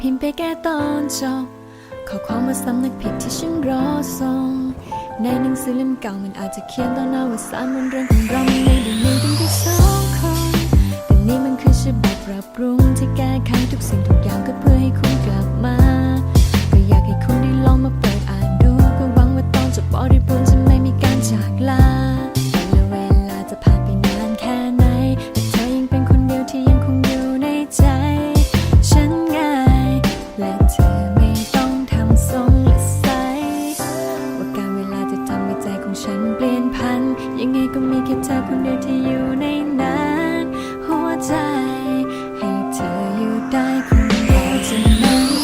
พิมพ์ไปแก้ตอนจบขอความว่าสำนึกผิดที่ฉันรอส่งในหนังสือเล่มเก่ามันอาจจะเขียนตอนอวสานบนเรื่องของเราไม่ได้มีกันแค่สองคนแต่นี่มันคือฉบับปรับปรุงที่แก้ไขทุกสิ่งทุกอย่างก็ ค่เธอคนเดียวที่อยู่ในนั้นหัวใจ ให้เธออยู่ได้คนเดียวจะไม่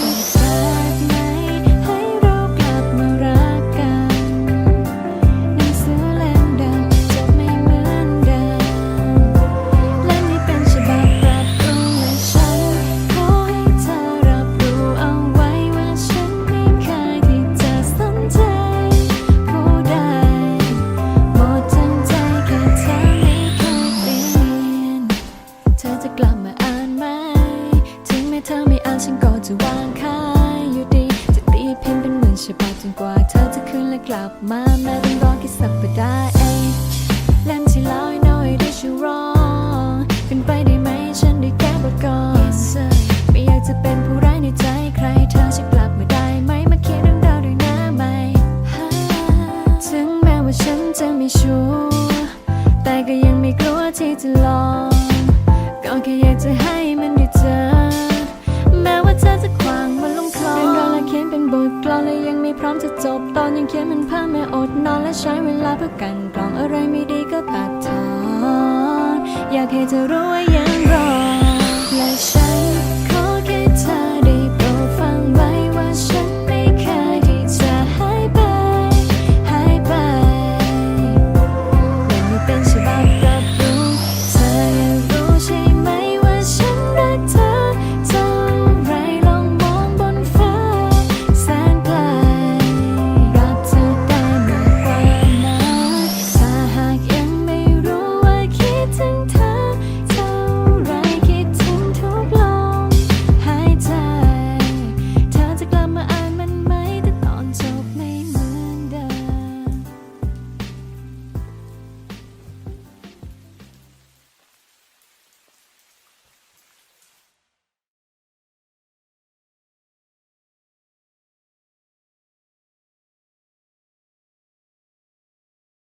เธอไม่อ่านฉันก็จะวางขายอยู่ดี จะตีพิมพ์เป็นหมื่นฉบับจนกว่าเธอจะคืนและกลับมาแม้ต้องรอแค่สัปดาห์เองเล่มที่แล้วให้น้อยได้ชื่อร้องเป็นไปได้ไหมฉันได้แก้บทก่อน Yes, ไม่อยากจะเป็นผู้ร้ายในใจใครเธอจะกลับมาได้ไหมมาเขียนเรื่องราวด้วยหน้าใหม่ถึงแม้ว่าฉันจะไม่ชัวร์แต่ก็ยังไม่กลัวที่จะลองก็แค่อยากจะให้ บทกลอนและยังไม่พร้อมจะจบตอนยังเขียนมันเพิ่มไม่อดนอนและใช้เวลาเพื่อกันกรองอะไรไม่ดีก็ตัดทอนอยากให้เธอรู้ว่ายัง